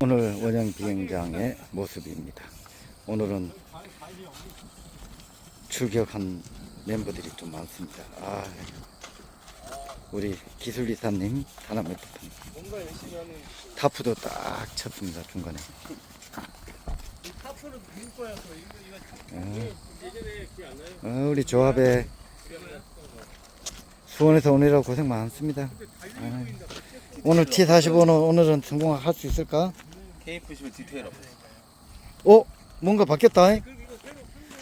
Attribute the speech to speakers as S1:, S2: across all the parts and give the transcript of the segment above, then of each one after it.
S1: 오늘 원형 비행장의 모습입니다. 오늘은 출격한 멤버들이 좀 많습니다. 아, 우리 기술이사님, 다나메 파파님.
S2: 뭔가 열심히 하는
S1: 타프도 딱 쳤습니다, 중간에.
S2: 어,
S1: 우리 조합에 수원에서 오느라고 고생 많습니다. 아, 오늘 T45는 오늘은 성공할 수 있을까?
S2: KF10 디테일업
S1: 어? 뭔가 바뀌었다. 잉?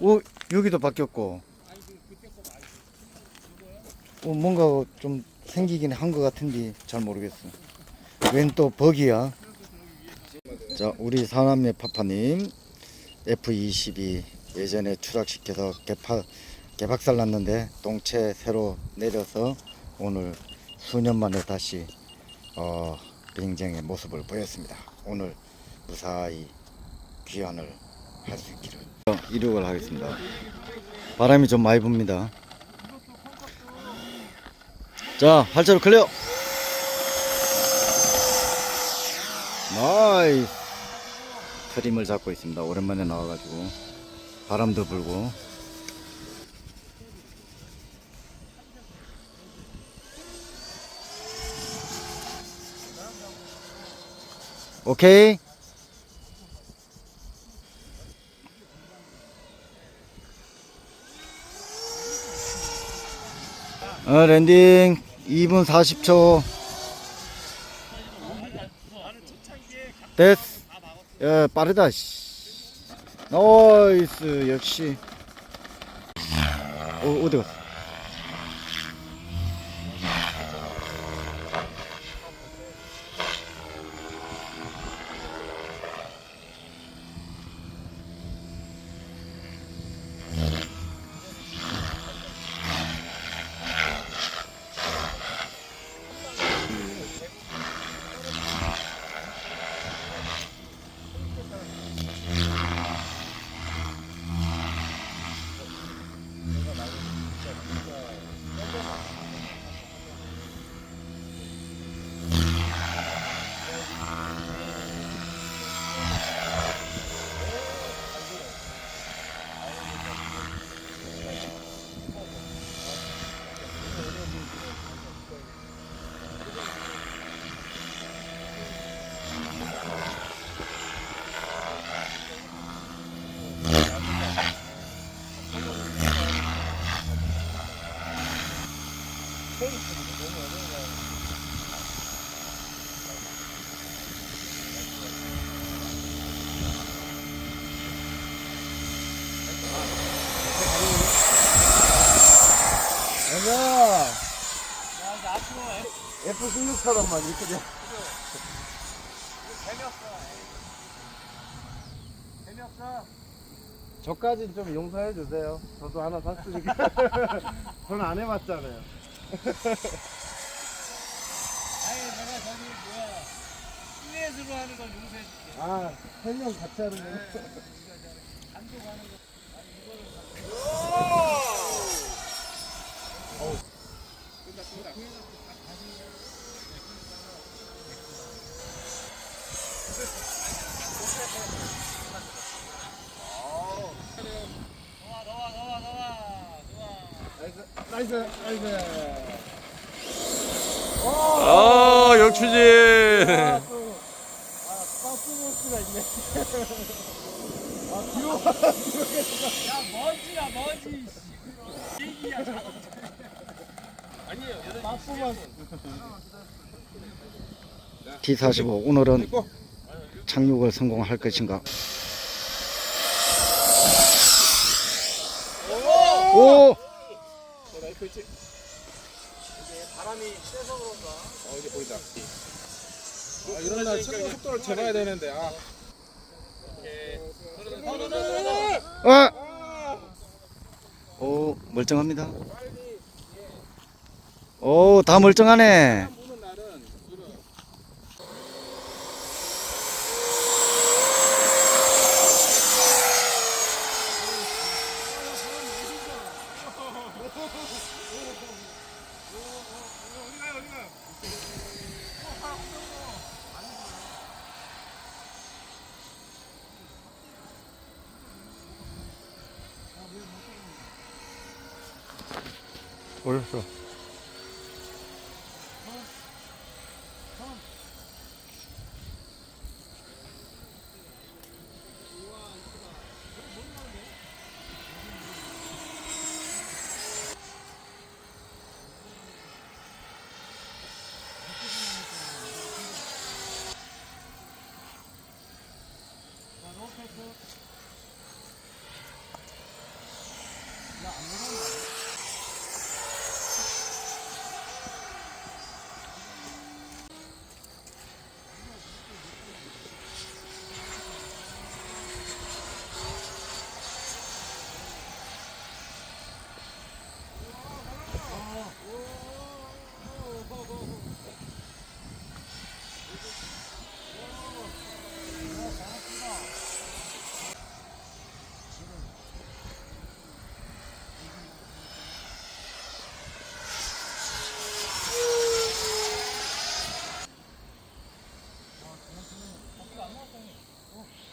S1: 어, 여기도 바뀌었고. 어, 뭔가 좀 생기긴 한 것 같은데 잘 모르겠어. 웬 또 버기야. 자, 우리 사남매 파파님 F22 예전에 추락시켜서 개파, 개박살 났는데 동체 새로 내려서 오늘 수년 만에 다시 어, 비행장의 모습을 보였습니다. 오늘 무사히 귀환을 할 수 있기를 이륙을 하겠습니다. 바람이 좀 많이 붑니다. 자, 활자로 클리어. 나이스. 트림을 잡고 있습니다. 오랜만에 나와가지고 바람도 불고. 오케이. 어, 랜딩 2분 40초. 됐어. 야, 빠르다, 씨. 나이스, 역시. 어, 어디 갔어? 가자. F16처럼만 이렇게 돼.
S2: 재미없어
S3: 저까지 좀 용서해 주세요. 저도 하나 샀으니까. 저는 안 해봤잖아요.
S2: 아니 내가 저기 뭐야 실내에서로 하는 걸 용서해 줄게
S3: 아, 세명 같이 하는 거.
S2: 단독 하는 거 좋아 좋아 좋아 좋아
S3: 나이스, 나이스.
S4: 아 역추진
S3: 아, 또, 아, 빠꾸보스가 있네. 아, 뒤로
S2: 야 먼지야 먼지 얘기야 자동차 아니에요 여러분
S3: 빠꾸만.
S1: T45 오늘은 착륙을 성공할 것인가? 오!
S2: 나 있지? 이게 바람이 세서 그런가
S3: 어, 이제 보이자. 아, 이런 날 최고 속도를 재봐야 되는데, 아.
S1: 아! 오, 멀쩡합니다. 오, 다 멀쩡하네.
S4: 不是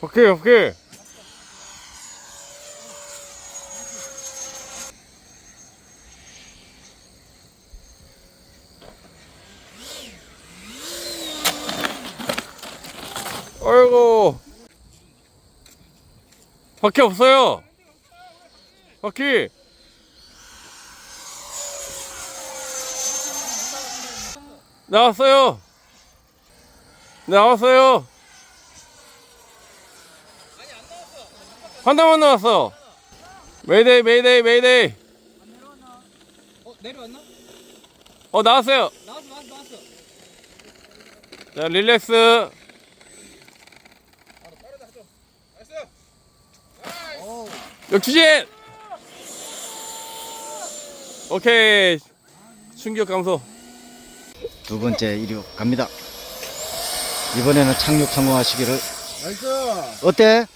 S4: 오케이, 오케이. 아이고. 바퀴 없어요. 바퀴. 나왔어요. 나왔어요. 한 대만 나왔어. 메이데이, 메이데이, 메이데이.
S2: 어 내려왔나?
S4: 어, 나왔어요.
S2: 나왔어 나왔어 나왔어.
S4: 자, 릴렉스. 역추진! 오케이. 충격 감소.
S1: 두 번째 이륙 갑니다. 이번에는 착륙 성공하시기를.
S3: 나이스.
S1: 어때?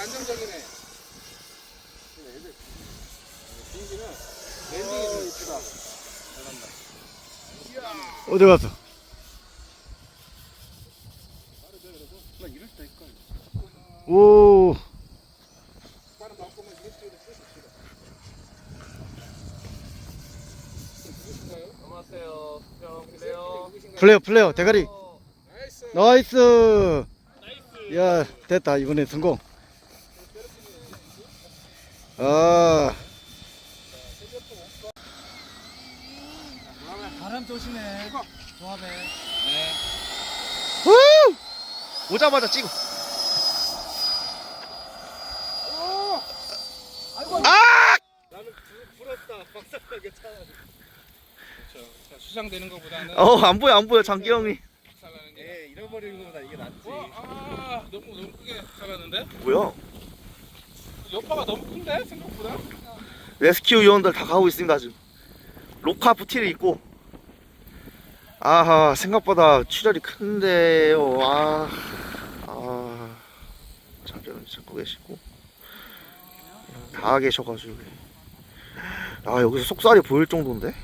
S3: 안정적이네. 랜딩이 좀 이쁘다.
S1: 어디 갔어? 오,
S4: 안녕하세요. 형, 그래요.
S1: 플레어, 플레어, 대가리. 나이스. 야, 됐다. 이번에 성공. 아,
S2: 바람 조심해. 조합해.
S1: 오자마자 찍어.
S3: 자, 수상되는 것보다는
S5: 어 안 보여 안 보여 장기 형이
S3: 살라는 게 예, 잃어버리는 것보다 이게 낫지.
S2: 아 너무 너무 크게 살았는데?
S5: 뭐야
S2: 여파가 너무 큰데 생각보다?
S5: 레스큐 요원들 다 가고 있습니다 지금. 로카 부티를 입고. 아하 생각보다 출혈이 큰데요. 아, 아. 장비는 찾고 계시고. 다 계셔가지고. 아 여기서 속살이 보일 정도인데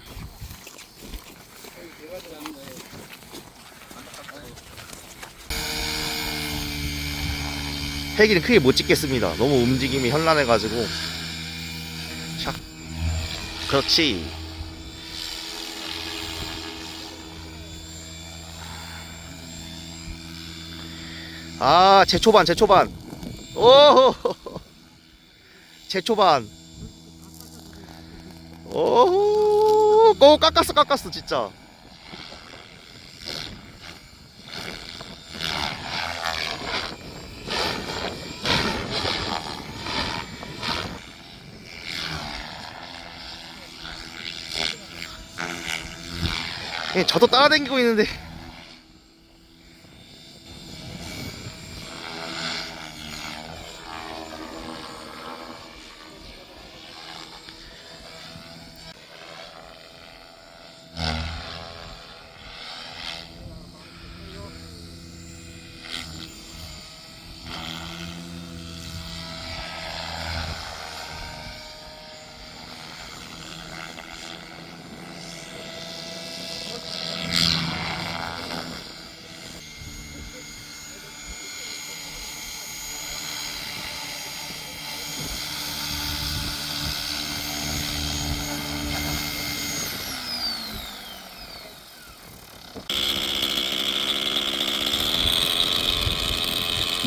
S5: 헬기는 크게 못 찍겠습니다. 너무 움직임이 현란해가지고. 샥 그렇지. 아 제 초반 제 초반. 오 제 초반. 오 오 깎았어 깎았어 진짜 저도 따라다니고 있는데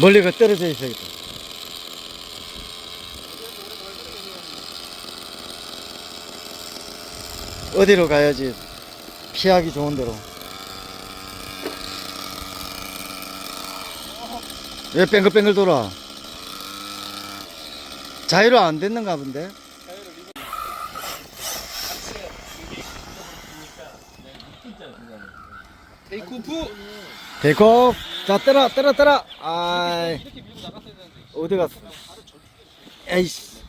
S1: 멀리 가 떨어져 있어야겠다. 어디로 가야지 피하기 좋은 데로. 왜 뱅글뱅글 돌아? 자유로 안 됐는가 본데?
S4: 테이크오프.
S1: 대컵 자 떠라 떠라 떠라 아 이 어디 갔어? 에이씨.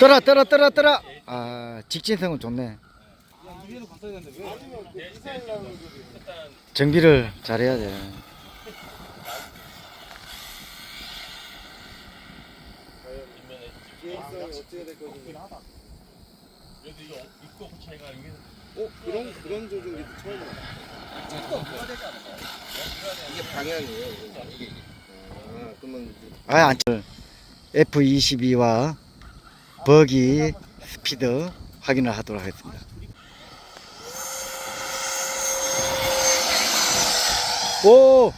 S1: 떠라 떠라 떠라 떠라. 아 직진성은 좋네. 정비를 잘해야 돼
S3: 어? 그런 그런 조종기도 처음 봐. 이게 방향이에요. 이게. 아, 그러면 이제
S1: 아, 안 쳐. F22와 버기 스피드 확인을 하도록 하겠습니다. 오!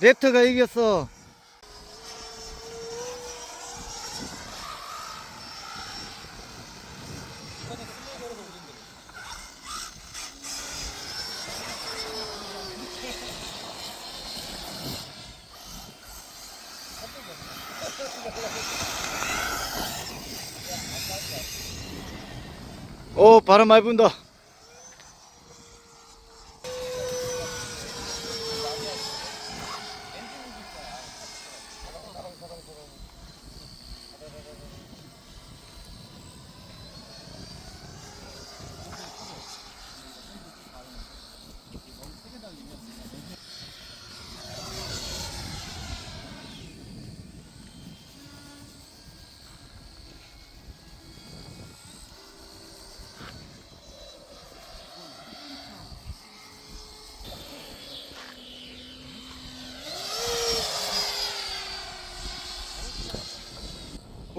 S1: 랩터가 이겼어. 오, 바람 많이 분다.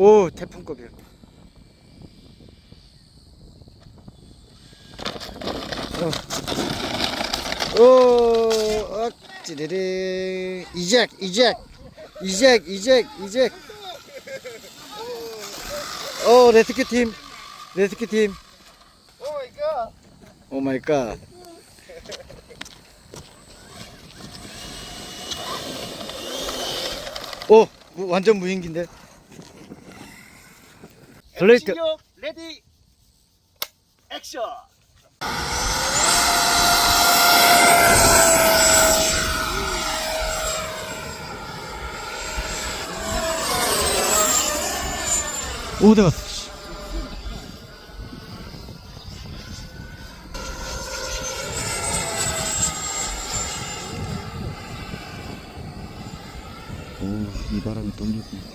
S1: 오, 태풍급이야. 어. 오, 어, 찌리리. 이잭, 이잭. 이잭, 이잭, 이잭. 오, 레스큐 팀. 레스큐 팀. 오 마이 갓. 오, 무- 완전 무인기인데. 블레이트.
S2: 레디 액션
S1: 어디 갔어? 씨. 오, 이 바람이 떨리고.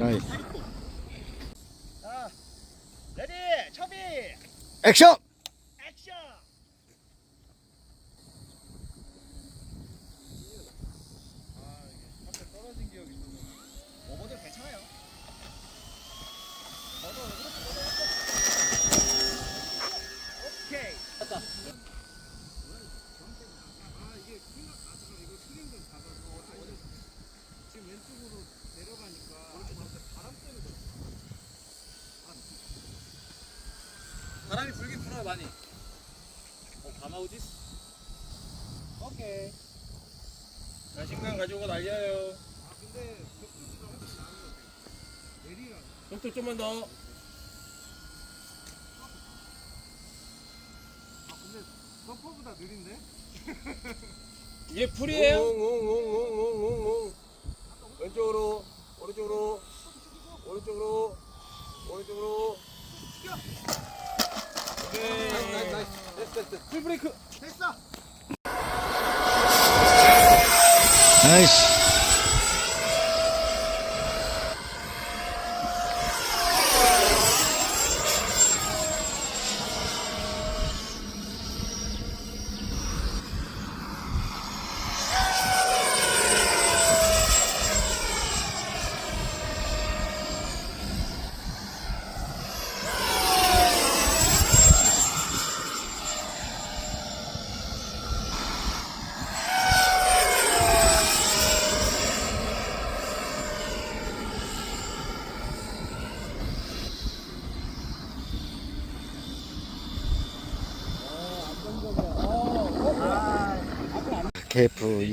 S1: 나이스.
S2: 레디 초비
S1: 액션!
S2: 액션 오버들 괜찮아요 오케이 바람이 불긴 불어요 많이 어 가마우지? 오케이
S4: 자신감 가지고 날려요.
S3: 아 근데 격투기가 훨씬 나은 것 같아요. 내리라.
S4: 속도 좀만 더.
S3: 아 근데 서퍼보다 느린데?
S6: 얘 풀이에요?
S2: 웅웅웅웅웅웅웅 왼쪽으로 오른쪽으로 오른쪽으로 오른쪽으로
S6: 네.
S2: 나이스 나이스 나이스 ナ
S1: イス。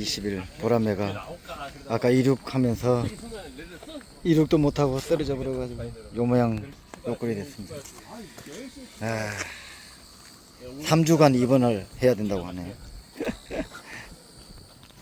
S1: 20일 보라매가 아까 이륙하면서 이륙도 못하고 쓰러져 버려가지고 요 모양 요꼴이 됐습니다. 아, 3주간 입원을 해야 된다고 하네요.